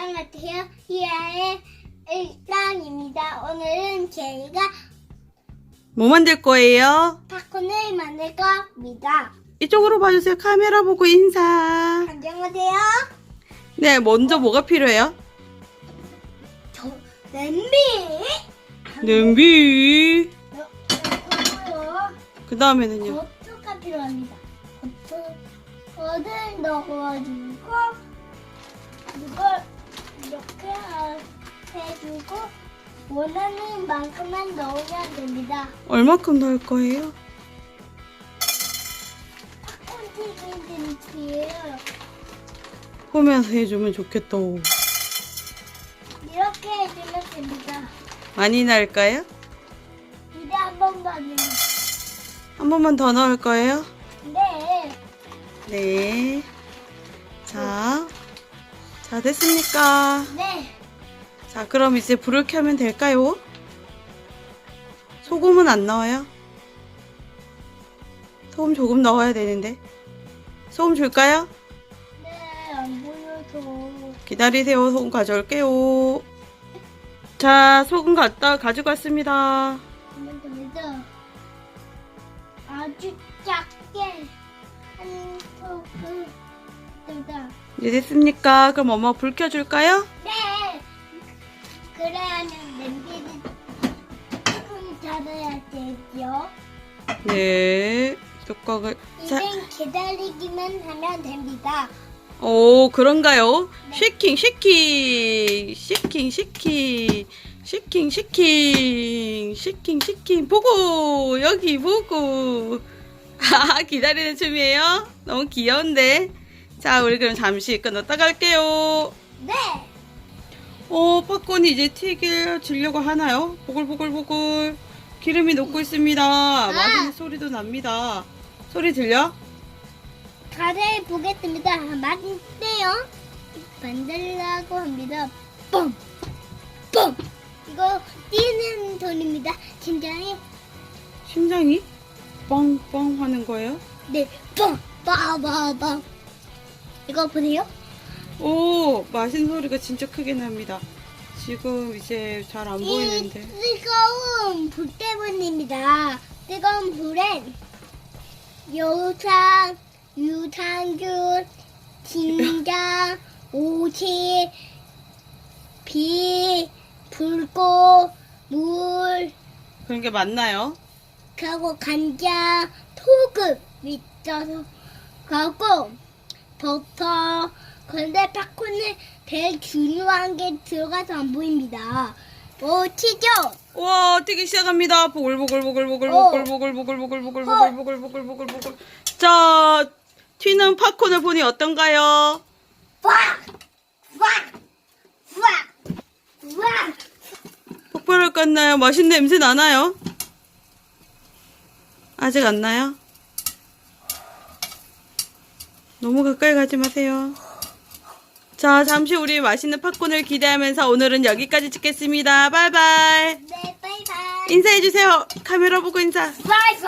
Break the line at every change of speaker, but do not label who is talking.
안녕하세요. 희아의 일당입니다. 오늘은 제가
뭐 만들 거예요?
팝콘을 만들 겁니다.
이쪽으로 봐주세요. 카메라 보고 인사.
안녕하세요.
네, 먼저 뭐가 필요해요?
저 냄비.
냄비.
그리고요.
그 다음에는요.
버터가 필요합니다. 버터를 넣어주고 이걸 이렇게 해주고 원하는 만큼만 넣으면 됩니다.
얼마큼 넣을 거예요?
팝콘 튀기는 뒤에요.
보면서 해주면 좋겠다.
이렇게 해주면 됩니다.
많이 넣을까요?
이제 한 번만 해요.
한 번만 더 넣을 거예요?
네.
네. 자. 자, 됐습니까?
네.
자, 그럼 이제 불을 켜면 될까요? 소금은 안 넣어요? 소금 조금 넣어야 되는데. 소금 줄까요?
네, 안 보여서.
기다리세요. 소금 가져올게요. 자, 소금 갖다 가지고 왔습니다.
한번 더해서 아주 작게 한 소금.
이제 됐습니까? 그럼 엄마 불 켜줄까요?
네. 그래야는 냄비를 조금 닫아야 되죠.
네. 뚜껑을. 자,
이젠 기다리기만 하면 됩니다.
오, 그런가요? 쉐킹, 쉐킹, 쉐킹, 쉐킹, 쉐킹, 쉐킹, 쉐킹, 쉐킹. 보고, 여기 보고. 아, 기다리는 춤이에요? 너무 귀여운데. 자, 우리 그럼 잠시 끊었다 갈게요.
네.
오, 팝콘이 이제 튀겨지려고 하나요? 보글보글보글. 기름이 녹고 있습니다. 맛있는 소리도 납니다. 소리 들려?
가래 보겠습니다. 맛있대요. 만들라고 합니다. 뻥! 뻥! 이거 뛰는 소리입니다. 심장이
심장이 뻥뻥 하는 거예요?
네, 뻥! 빠바방 이거 보세요.
오, 맛있는 소리가 진짜 크게 납니다. 지금 이제 잘 안
이
보이는데.
뜨거운 불 때문입니다. 뜨거운 불엔 요상, 유산균, 진장, 오치, 비, 불꽃, 물,
그런 게 맞나요?
그리고 간장, 소금이 있어서 그리고 버터 그런데 팝콘은 제일 중요한 게 들어가서 안 보입니다. 오 치죠?
와, 튀기 시작합니다. 보글보글보글보글보글보글보글보글보글보글보글보글보글보글. 자, 튀는 팝콘을 보니 어떤가요?
와! 와! 와! 와!
폭발할 것 같나요? 맛있는 냄새 나나요? 아직 안 나요? 너무 가까이 가지 마세요. 자, 잠시 우리 맛있는 팝콘을 기대하면서 오늘은 여기까지 찍겠습니다. 바이바이.
네, 바이바이.
인사해주세요. 카메라 보고 인사.
바이바이.